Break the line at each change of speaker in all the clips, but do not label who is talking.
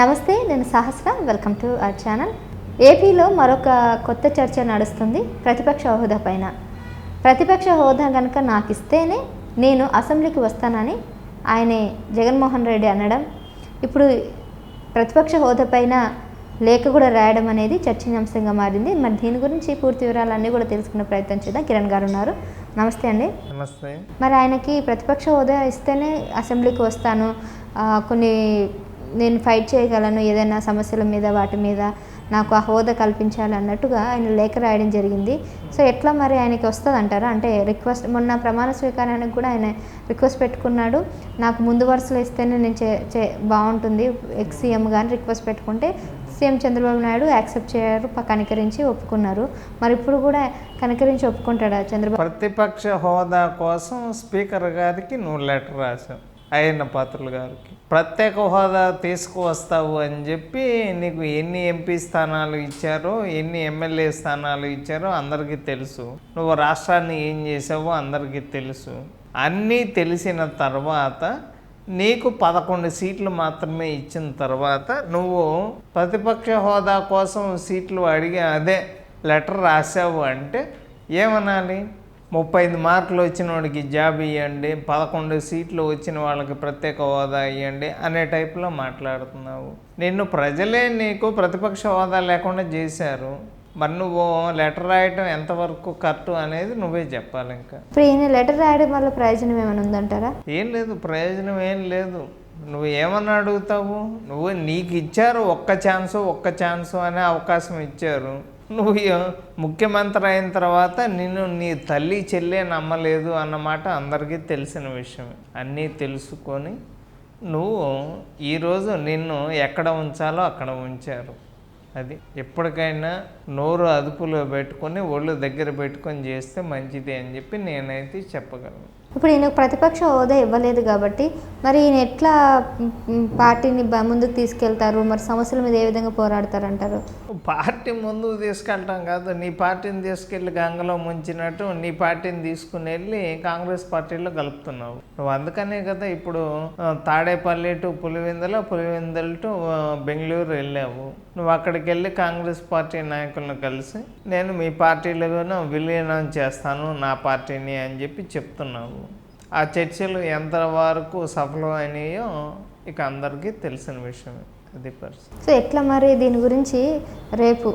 నమస్తే నేను Sahasra. Welcome to our channel ఏపీలో మరొక కొత్త చర్చ నడుస్తుంది ప్రతిపక్ష హోదా పైన. ప్రతిపక్ష హోదా కనుక నాకు ఇస్తేనే నేను అసెంబ్లీకి వస్తానని ఆయనే జగన్మోహన్ రెడ్డి అనడం ఇప్పుడు ప్రతిపక్ష హోదా పైన లేఖ కూడా రాయడం అనేది చర్చనీయాంశంగా మారింది. మరి దీని గురించి పూర్తి వివరాలన్నీ కూడా తెలుసుకునే ప్రయత్నం చేద్దాం. కిరణ్ గారు ఉన్నారు. నమస్తే అండి.
నమస్తే.
మరి ఆయనకి ప్రతిపక్ష హోదా ఇస్తేనే అసెంబ్లీకి వస్తాను. కొన్ని నేను ఫైట్ చేయగలను ఏదైనా సమస్యల మీద వాటి మీద నాకు ఆ హోదా కల్పించాలి అన్నట్టుగా ఆయన లేఖ రాయడం జరిగింది. సో ఎట్లా మరి ఆయనకి వస్తుంది అంటారా అంటే రిక్వెస్ట్ మొన్న ప్రమాణ స్వీకారానికి కూడా ఆయన రిక్వెస్ట్ పెట్టుకున్నాడు. నాకు ముందు వరుసలో ఇస్తేనే నేను చే చే బాగుంటుంది. ఎక్స్ సీఎం కానీ రిక్వెస్ట్ పెట్టుకుంటే సీఎం చంద్రబాబు నాయుడు యాక్సెప్ట్ చేయరు కనికరించి ఒప్పుకున్నారు. మరి ఇప్పుడు కూడా కనికరించి ఒప్పుకుంటాడా చంద్రబాబు?
ప్రతిపక్ష హోదా కోసం స్పీకర్ గారికి నువ్వు లెటర్ రాశావు అయ్యన్న పాత్రలు గారికి. ప్రత్యేక హోదా తీసుకువస్తావు అని చెప్పి నీకు ఎన్ని ఎంపీ స్థానాలు ఇచ్చారో ఎన్ని ఎమ్మెల్యే స్థానాలు ఇచ్చారో అందరికీ తెలుసు. నువ్వు రాష్ట్రాన్ని ఏం చేసావో అందరికీ తెలుసు. అన్నీ తెలిసిన తర్వాత నీకు పదకొండు సీట్లు మాత్రమే ఇచ్చిన తర్వాత నువ్వు ప్రతిపక్ష హోదా కోసం సీట్లు అడిగి అదే లెటర్ రాసావు అంటే ఏమనాలి? ముప్పై ఐదు మార్కులు వచ్చిన వాడికి జాబ్ ఇవ్వండి పదకొండు సీట్లు వచ్చిన వాళ్ళకి ప్రత్యేక హోదా ఇవ్వండి అనే టైప్లో మాట్లాడుతున్నావు. నిన్ను ప్రజలే నీకు ప్రతిపక్ష హోదా లేకుండా చేశారు. మరి నువ్వు లెటర్ రాయటం ఎంతవరకు కరెక్ట్ అనేది నువ్వే చెప్పాలి ఇంకా.
ఇప్పుడు ఈయన లెటర్ రాయడం వల్ల ప్రయోజనం ఏమైనా ఉందంటారా?
ఏం లేదు ప్రయోజనం ఏం లేదు. నువ్వు ఏమన్నా అడుగుతావు? నువ్వు నీకు ఇచ్చారు ఒక్క ఛాన్సు ఒక్క ఛాన్సు అనే అవకాశం ఇచ్చారు. నువ్వు ముఖ్యమంత్రి అయిన తర్వాత నిన్ను నీ తల్లి చెల్లె నమ్మలేదు అన్నమాట అందరికీ తెలిసిన విషయమే అన్నీ తెలుసుకొని నువ్వు ఈరోజు నిన్ను ఎక్కడ ఉంచాలో అక్కడ ఉంచారు. అది ఎప్పటికైనా నోరు అదుపులో పెట్టుకొని ఒళ్ళు దగ్గర పెట్టుకొని చేస్తే మంచిది అని చెప్పి నేనైతే చెప్పగలను.
ఇప్పుడు ఈయన ప్రతిపక్ష హోదా ఇవ్వలేదు కాబట్టి మరి ఈయన ఎట్లా పార్టీని ముందుకు తీసుకెళ్తారు? మరి సమస్యల మీద ఏ విధంగా పోరాడతారు అంటారు
పార్టీ ముందుకు తీసుకెళ్ళటం కాదు. నీ పార్టీని తీసుకెళ్ళి గంగలో ముంచినట్టు నీ పార్టీని తీసుకుని వెళ్ళి కాంగ్రెస్ పార్టీలో కలుపుతున్నావు. నువ్వు అందుకనే కదా ఇప్పుడు తాడేపల్లి టు పులివెందుల పులివెందుల టు బెంగళూరు వెళ్ళావు. నువ్వు అక్కడికి వెళ్ళి కాంగ్రెస్ పార్టీ నాయకులను కలిసి నేను మీ పార్టీలోనూ విలీనం చేస్తాను నా పార్టీని అని చెప్పి చెప్తున్నావు ఆ చర్చలు ఎంతవరకు సఫలమైనాయో ఇక అందరికీ తెలిసిన విషయమే. అది పరిస్థితి.
సో ఎట్లా మరి దీని గురించి రేపు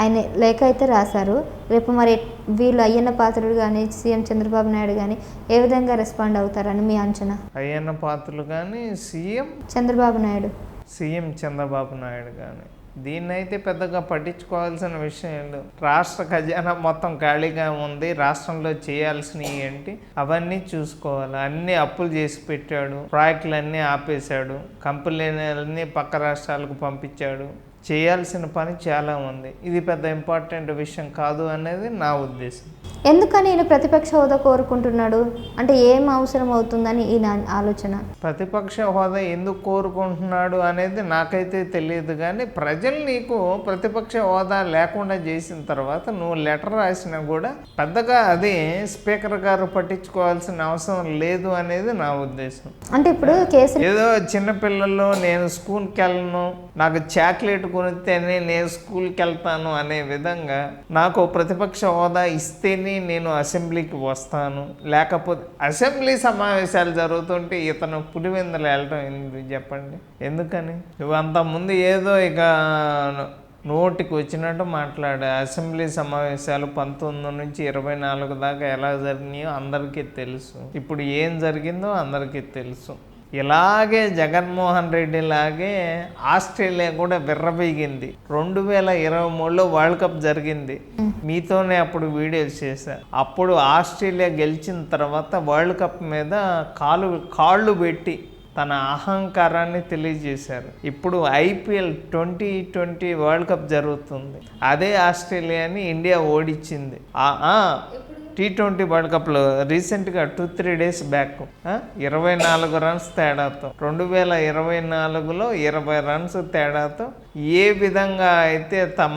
ఆయన లేఖ అయితే రాశారు. రేపు మరి వీళ్ళు అయ్యన్న పాత్రుడు కానీ సీఎం చంద్రబాబు నాయుడు కానీ ఏ విధంగా రెస్పాండ్ అవుతారని మీ అంచనా?
అయ్యన్న పాత్రలు కానీ సీఎం
చంద్రబాబు నాయుడు.
సీఎం చంద్రబాబు నాయుడు కానీ దీన్నైతే పెద్దగా పట్టించుకోవాల్సిన విషయం రాష్ట్ర ఖజానా మొత్తం ఖాళీగా ఉంది. రాష్ట్రంలో చేయాల్సినవి ఏంటి? అవన్నీ చూసుకోవాలి. అన్ని అప్పులు చేసి పెట్టాడు. ప్రాజెక్టులన్నీ ఆపేశాడు. కంపెనీలన్నీ పక్క రాష్ట్రాలకు పంపించాడు. చేయాల్సిన పని చాలా ఉంది. ఇది పెద్ద ఇంపార్టెంట్ విషయం కాదు అనేది నా ఉద్దేశం.
ఎందుకని ఈయన ప్రతిపక్ష హోదా కోరుకుంటున్నాడు? అంటే ఏం అవసరం అవుతుందని ఈయన ఆలోచన?
ప్రతిపక్ష హోదా ఎందుకు కోరుకుంటున్నాడు అనేది నాకైతే తెలియదు కానీ ప్రజలు నీకు ప్రతిపక్ష హోదా లేకుండా చేసిన తర్వాత నువ్వు లెటర్ రాసినా కూడా పెద్దగా అది స్పీకర్ గారు పట్టించుకోవాల్సిన అవసరం లేదు అనేది నా ఉద్దేశం.
అంటే ఇప్పుడు కేసు
ఏదో చిన్నపిల్లలు నేను స్కూల్కి వెళ్ళను నాకు చాక్లెట్ కొనితేనే నేను స్కూల్కి వెళ్తాను అనే విధంగా నాకు ప్రతిపక్ష హోదా ఇస్తేనే నేను అసెంబ్లీకి వస్తాను. లేకపోతే అసెంబ్లీ సమావేశాలు జరుగుతుంటే ఇతను పులివెందులు వెళ్ళటం ఎందుకు చెప్పండి? ఎందుకని? నువ్వు అంతకుముందు ఏదో ఇక నోటికి వచ్చినట్టు మాట్లాడే. అసెంబ్లీ సమావేశాలు పంతొమ్మిది నుంచి ఇరవై నాలుగు దాకా ఎలా జరిగినాయో అందరికీ తెలుసు. ఇప్పుడు ఏం జరిగిందో అందరికీ తెలుసు. ఇలాగే జగన్మోహన్ రెడ్డి లాగే ఆస్ట్రేలియా కూడా విర్రబీగింది రెండు వేల ఇరవై మూడులో వరల్డ్ కప్ జరిగింది. మీతోనే అప్పుడు వీడియోస్ చేశా. అప్పుడు ఆస్ట్రేలియా గెలిచిన తర్వాత వరల్డ్ కప్ మీద కాలు కాళ్ళు పెట్టి తన అహంకారాన్ని తెలియజేశారు. ఇప్పుడు IPL twenty twenty world cup జరుగుతుంది. అదే ఆస్ట్రేలియాని ఇండియా ఓడించింది. టీ ట్వంటీ వరల్డ్ కప్లో రీసెంట్గా టూ త్రీ డేస్ బ్యాక్ ఇరవై నాలుగు రన్స్ తేడాతో రెండు వేల ఇరవై నాలుగులో ఇరవై రన్స్ తేడాతో ఏ విధంగా అయితే తమ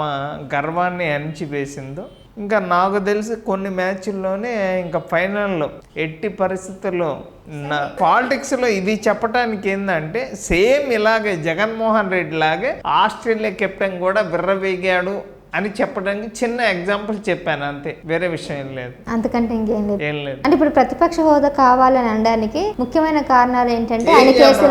గర్వాన్ని అణిచివేసిందో ఇంకా నాకు తెలిసి కొన్ని మ్యాచ్ల్లోనే ఇంకా ఫైనల్లో ఎట్టి పరిస్థితుల్లో నా పాలిటిక్స్లో ఇది చెప్పడానికి ఏంటంటే సేమ్ ఇలాగే జగన్మోహన్ రెడ్డి లాగే ఆస్ట్రేలియా కెప్టెన్ కూడా విర్రవీగాడు. అని చెప్పడానికి చిన్న ఎగ్జాంపుల్ చెప్పాను అంతే. వేరే విషయం ఏం లేదు.
అంతకంటే ఇంకేం లేదు.
ఏం లేదు.
అంటే ఇప్పుడు ప్రతిపక్ష హోదా కావాలని అనడానికి ముఖ్యమైన కారణాలు ఏంటంటే ఆయన కేసులు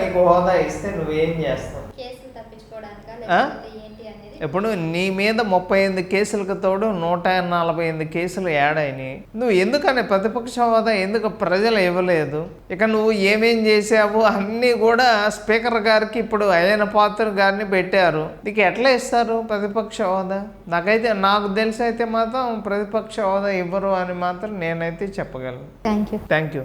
నీకు హోదా ఇస్తే నువ్వేం చేస్తావు?
కేసులు తప్పించుకోవడానికా
ఆ?
లేకపోతే ఏంటి అనేది
ఇప్పుడు నీ మీద ముప్పై ఎనిమిది కేసులకు తోడు నూట నలభై ఎనిమిది కేసులు యాడ్ అయినాయి. నువ్వు ఎందుకని ప్రతిపక్ష హోదా ఎందుకు ప్రజలు ఇవ్వలేదు? ఇక నువ్వు ఏమేం చేసావు అన్నీ కూడా స్పీకర్ గారికి ఇప్పుడు అయ్యన పాత్ర గారిని పెట్టారు. నీకు ఎట్లా ఇస్తారు ప్రతిపక్ష హోదా? నాకైతే నాకు తెలిసి అయితే మాత్రం ప్రతిపక్ష హోదా ఇవ్వరు అని మాత్రం నేనైతే చెప్పగలను.
Thank you
thank you